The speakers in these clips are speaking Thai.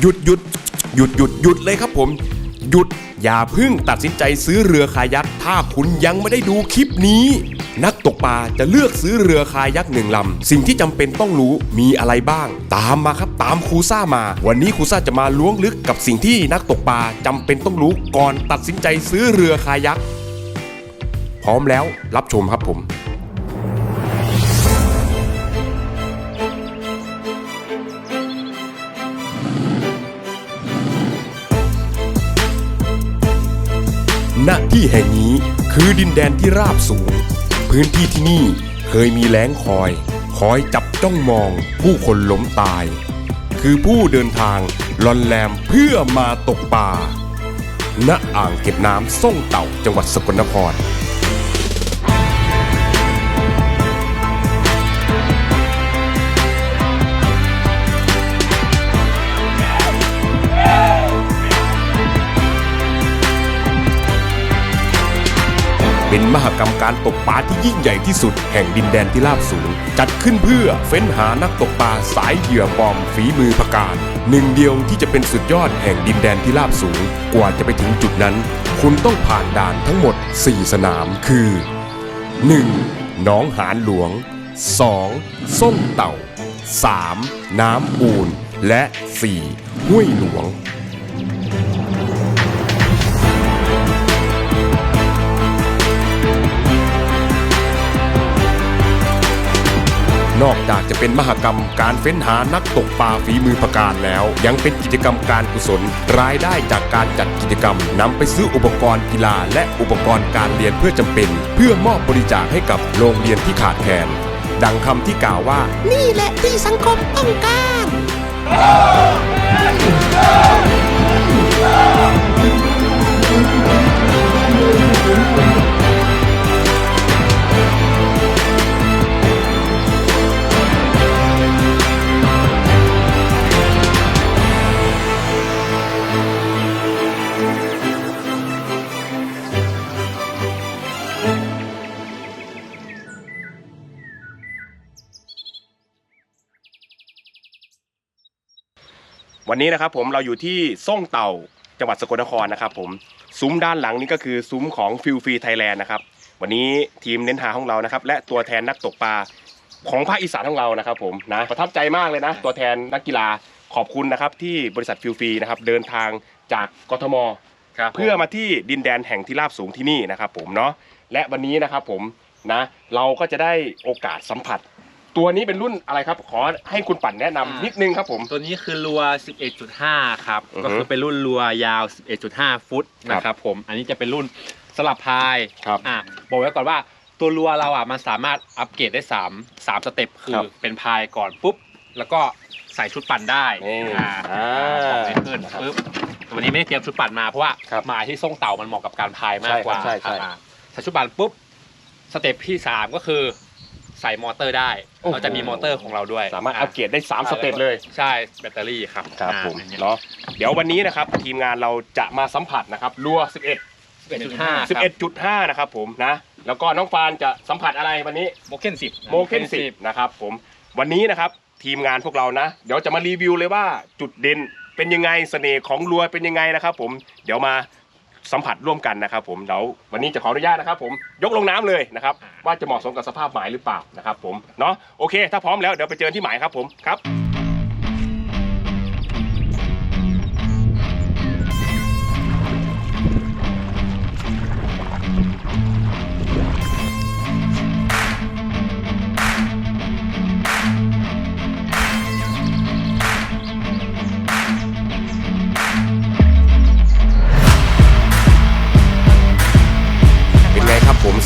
หยุดหยุดหยุดหยุดหยุดเลยครับผม หยุดอย่าเพึ่งตัดสินใจซื้อเรือคายักถ้าคุณยังไม่ได้ดูคลิปนี้ นักตกปลาจะเลือกซื้อเรือคายักหนึ่งลำ สิ่งที่จำเป็นต้องรู้มีอะไรบ้าง ตามมาครับตามครูซ่ามา วันนี้ครูซ่าจะมาล้วงลึกกับสิ่งที่นักตกปลาจำเป็นต้องรู้ก่อนตัดสินใจซื้อเรือคายักพร้อมแล้วรับชมครับผม ณที่แห่งนี้คือดินแดนที่ราบสูง พื้นที่ที่นี่เคยมีแล้งคอย คอยจับจ้องมองผู้คนล้มตาย คือผู้เดินทางลอนแลมเพื่อมาตกปลาณอ่างเก็บน้ำส่งเต่าจังหวัดสกลนคร เป็นมหกรรมการตกปลาที่ยิ่งใหญ่ที่สุดแห่งดินแดนที่ราบสูง จัดขึ้นเพื่อเฟ้นหานักตกปลาสายเหยื่อปลอมฝีมือพการ หนึ่งเดียวที่จะเป็นสุดยอดแห่งดินแดนที่ราบสูง กว่าจะไปถึงจุดนั้น คุณต้องผ่านด่านทั้งหมด 4 สนามคือ 1. หนองหานหลวง 2. ส้มเต่า 3. น้ำอูนและ 4. ห้วยหลวง นอกจากจะเป็นมหกรรมการเฟ้นหานักตกปลาฝีมือประการแล้ว ยังเป็นกิจกรรมการกุศล รายได้จากการจัดกิจกรรมนำไปซื้ออุปกรณ์กีฬา และอุปกรณ์การเรียนเพื่อจำเป็น เพื่อมอบบริจาคให้กับโรงเรียนที่ขาดแคลนดังคำที่กล่าวว่า นี่แหละที่สังคมต้องการ วันนี้นะครับผมเราอยู่ที่ส่งเต่าจังหวัดสกลนครนะครับผมซุ้มด้านหลังนี้ก็คือซุ้มของฟิลฟรีไทยแลนด์นะครับวันนี้ทีมเน้นหาของเรานะครับและตัวแทนนักตกปลาของภาคอีสานของเรานะครับผมนะประทับใจมากเลยนะ ตัวแทนนักกีฬาขอบคุณนะครับที่บริษัทฟิลฟรีนะครับเดินทางจากกทมครับเพื่อมาที่ดินแดนแห่งที่ราบสูงที่นี่นะครับผมเนาะและวันนี้นะครับผมนะเราก็จะได้โอกาสสัมผัส ตัวนี้เป็นรุ่นอะไรครับ ขอให้คุณปั่นแนะนำนิดนึงครับผม ตัวนี้คือรัว 11.5 ครับ อือฮึก็คือเป็นรุ่นรัวยาว 11.5 ฟุตนะครับผม อันนี้จะเป็นรุ่นสลับพายครับอะบอกไว้ก่อนว่าตัวรัวเราอะมันสามารถอัปเกรดได้ 3 3 สเต็ปคืครัอบเป็นพายก่อนปุ๊บ แล้วก็ใส่ชุดปั่นได้นี่อ่าอ่าของไม่ขึ้นนะครับปุ๊บวันนี้ไม่ได้เตรียมชุดปั่นมาเพราะว่าครับหมายที่ส่งเต่ามันเหมาะกับการพายมากกว่าใช่ครับใช่ใช่ อ่าใส่ชุดปั่นปุ๊บ สเต็ปที่สามก็คือ ใส่มอเตอร์ได้ โอ้โห เราจะมีมอเตอร์ของเราด้วย สามารถอัปเกรดได้ 3 สเต็ปเลยใช่แบตเตอรี่ครับครับอ่าผมอย่างเงี้ยเนาะเดี๋ยววันนี้นะครับทีมงานเราจะมาสัมผัสนะครับรัว 11 11.5 11.5 นะครับผมนะ แล้วก็น้องฟานจะสัมผัสอะไรวันนี้ โมเคนสิบ โมเคนสินะครับผมวันนี้นะครับทีมงานพวกเรานะ เดี๋ยวจะมารีวิวเลยว่าจุดเด่นเป็นยังไงเสน่ห์ของรัวเป็นยังไงนะครับผมเดี๋ยวมา สัมผัสร่วมกันนะครับผมเดี๋ยววันนี้จะขออนุญาตนะครับ ผมยกลงน้ำเลยนะครับว่าจะเหมาะสมกับสภาพหมายหรือเปล่านะครับผมเนาะโอเค ถ้าพร้อมแล้วเดี๋ยวไปเจอที่หมายครับผมครับ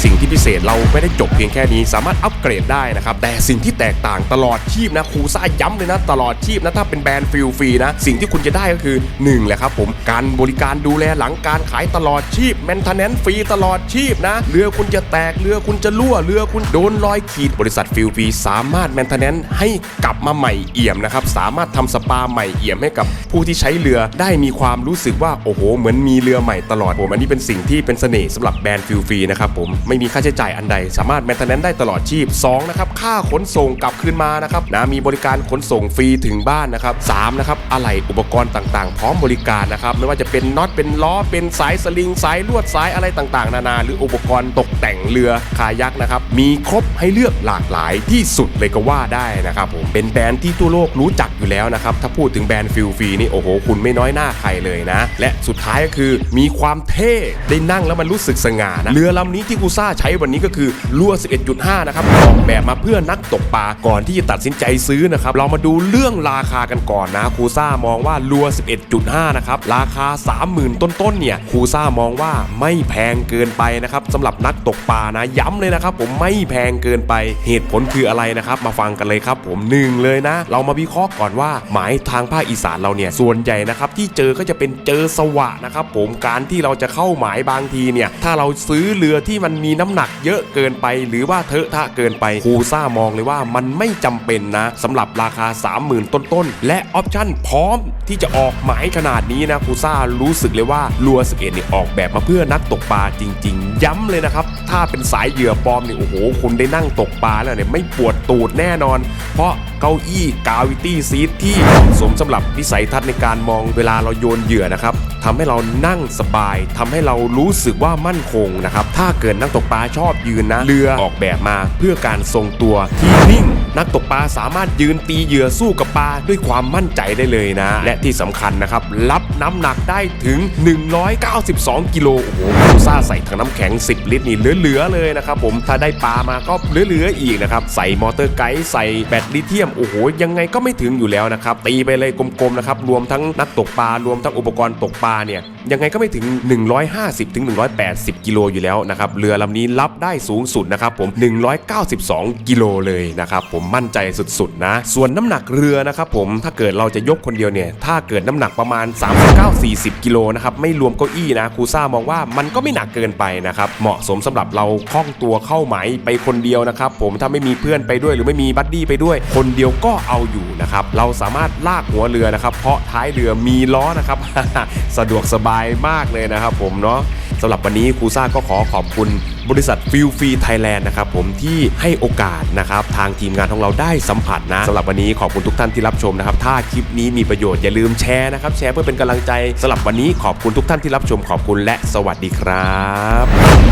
สิ่งที่พิเศษเราไม่ได้จบเพียงแค่นี้ สามารถอัปเกรดได้นะครับ แต่สิ่งที่แตกต่างตลอดชีพนะครูซ่าย้ำเลยนะ ตลอดชีพนะ ถ้าเป็นแบรนด์ฟิลฟรีนะ สิ่งที่คุณจะได้ก็คือ1แหละครับผมการบริการดูแลหลังการขายตลอดชีพแมนเทนแนนฟรีตลอดชีพนะ เรือคุณจะแตกเรือคุณจะรั่วเรือคุณโดนรอยขีดบริษัทฟิลฟรีสามารถแมนเทนแนนให้กลับมาใหม่เอี่ยมนะครับสามารถทำสปาใหม่เอี่ยมให้กับผู้ที่ใช้เรือได้มีความรู้สึกว่าโอ้โหเหมือนมีเรือใหม่ตลอดผมอันนี้เป็นสิ่งที่เป็นเสน่ห์สำหรับแบรนด์ฟิลฟรีนะครับผมไม่มีค่าใช้จ่ายอันใด สามารถแมนเทนแนนได้ตลอดชีพ2นะครับค่าขนส่งกลับคืนมานะครับนะมีบริการขนส่งฟรีถึงบ้านนะครับสามนะครับอะไหล่อุปกรณ์ต่างๆ พร้อมบริการนะครับไม่ว่าจะเป็นน็อตเป็นล้อเป็นสายสลิงสายลวดสายอะไรต่างๆ นานา หรืออุปกรณ์ตกแต่งเรือคายักนะครับมีครบให้เลือกหลากหลายที่สุดเลยก็ว่าได้นะครับผมเป็นแบรนด์ที่ทั่วโลกรู้จักอยู่แล้วนะครับถ้าพูดถึงแบรนด์ฟิลฟรีนี่โอ้โหคุณไม่น้อยหน้าใครเลยนะ และสุดท้ายก็คือมีความเท่ได้นั่งแล้วมันรู้สึกสง่านะเรือลำนี้ที่กูซ่าใช้วันนี้ก็คือลัว11.5 นะครับออกแบบมาเพื่อนักตกปลาก่อนที่จะตัดสินใจซื้อนะครับ เรามาดูเรื่องราคากันก่อนนะครูซ่ามองว่าลัว11.5 นะครับ ราคา 30,000 ต้นๆเนี่ยครูซ่ามองว่าไม่แพงเกินไปนะครับสำหรับนักตกปลานะย้ำเลยนะครับ ผมไม่แพงเกินไปเหตุผลคืออะไรนะครับ มาฟังกันเลยครับ ผมหนึ่งเลยนะ เรามาวิเคราะห์ก่อนว่าหมายทางภาคอีสานเราเนี่ยส่วนใหญ่นะครับที่เจอก็จะเป็นเจอสวะนะครับผมการที่เราจะเข้าหมายบางทีเนี่ยถ้าเราซื้อเรือที่มันมีีน้ำหนักเยอะเกินไป หรือว่าเทอะทะเกินไปครูซ่ามองเลยว่ามันไม่จำเป็นนะสำหรับราคา 30,000 ต้นๆ และออปชั่นพร้อมที่จะออกหมายขนาดนี้นะครูซ่ารู้สึกเลยว่าลัว 11เนี่ยออกแบบมาเพื่อนักตกปลาจริง ๆ ย้ำเลยนะครับ ถ้าเป็นสายเหยื่อปลอมเนี่ยโอ้โหคุณได้นั่งตกปลาแล้วเนี่ยไม่ปวดตูดแน่นอน เพราะเก้าอี้กาวิตี้ซีทที่เหมาะสมสำหรับวิสัยทัศน์ในการมองเวลาเราโยนเหยื่อนะครับทำให้เรานั่งสบายทำให้เรารู้สึกว่ามั่นคงนะครับถ้าเกิดนักตกปลาชอบยืนนะ เรือออกแบบมาเพื่อการทรงตัวที่นิ่ง นักตกปลาสามารถยืนตีเหยื่อสู้กับปลาด้วยความมั่นใจได้เลยนะ และที่สำคัญนะครับ รับน้ำหนักได้ถึง 192 กิโลโอ้โหคูซ่าใส่ถังน้ำแข็ง 10 ลิตรนี่เหลือๆเลยนะครับผมถ้าได้ปลามาก็เหลือๆอีกนะครับใส่มอเตอร์ไกด์ใส่แบตลิเธียมโอ้โหยังไงก็ไม่ถึงอยู่แล้วนะครับตีไปเลยกลมๆนะครับรวมทั้งนักตกปลารวมทั้งอุปกรณ์ตกปลาเนี่ยยังไงก็ไม่ถึง 150ถึง180 กิโลอยู่แล้วนะครับเรือลำนี้รับได้สูงสุดนะครับผม 192 กิโลเลยนะครับผมมั่นใจสุดๆนะ ส่วนน้ำหนักเรือนะครับผมถ้าเกิดเราจะยกคนเดียวเนี่ยถ้าเกิดน้ำหนักประมาณ 39-40 กิโลนะครับไม่รวมเก้าอี้นะครูซ่ามองว่ามันก็ไม่หนักเกินไปนะครับเหมาะสมสำหรับเราคล่องตัวเข้าไหมไปคนเดียวนะครับผมถ้าไม่มีเพื่อนไปด้วยหรือไม่มีบัดดี้ไปด้วย คนเดียวก็เอาอยู่นะครับเราสามารถลากหัวเรือนะครับ เพราะท้ายเรือมีล้อนะครับ สะดวกสบายมากเลยนะครับผมเนาะสำหรับวันนี้ครูซ่าก็ขอขอบคุณบริษัทฟิลฟรีไทยแลนด์นะครับผมที่ให้โอกาสนะครับทางทีมงานของเราได้สัมผัสนะสำหรับวันนี้ขอบคุณทุกท่านที่รับชมนะครับถ้าคลิปนี้มีประโยชน์อย่าลืมแชร์นะครับแชร์เพื่อเป็นกำลังใจสำหรับวันนี้ขอบคุณทุกท่านที่รับชมขอบคุณและสวัสดีครับ